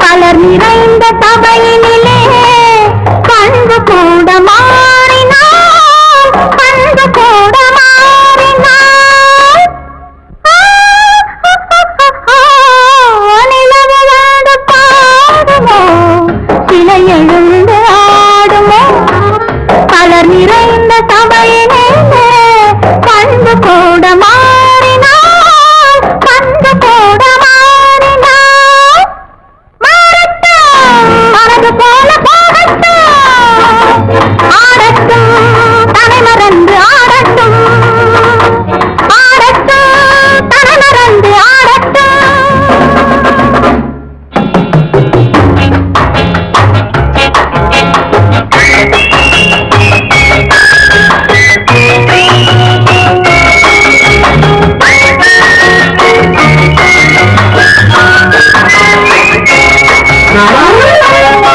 பலர் நிறைந்த சபையினிலே பண்பு கூடமா அழகு போல போகட்டும் ஆடட்டும் தலை மறந்து ஆடட்டும் ஆடட்டும் தலை மறந்து ஆடட்டும் Bye.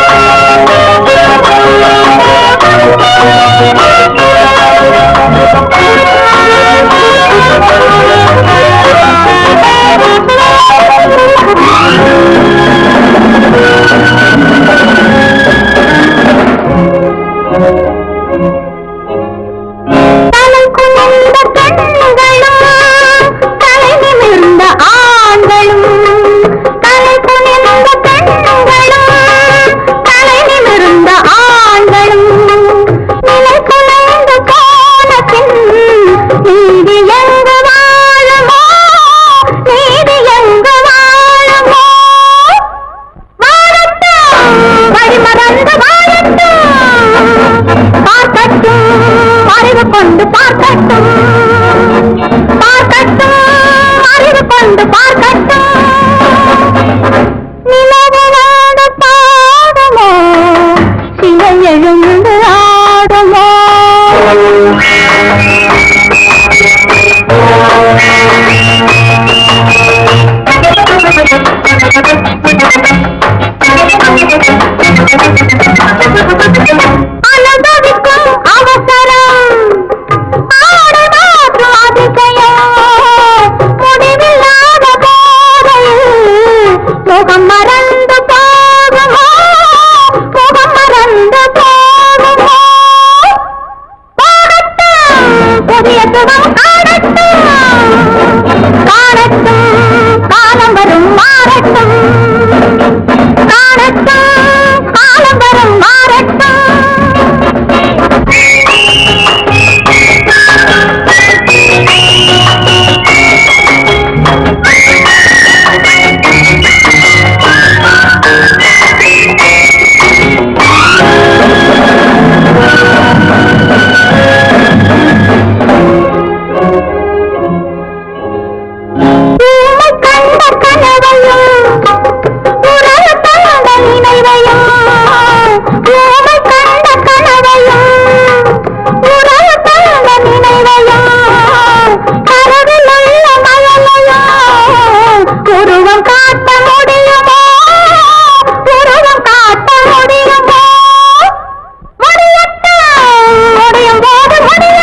வந்து பார்க்கட்டும் நிலவாட பாடமோ? சிலை எழுந்து ஆடமோ? ধরে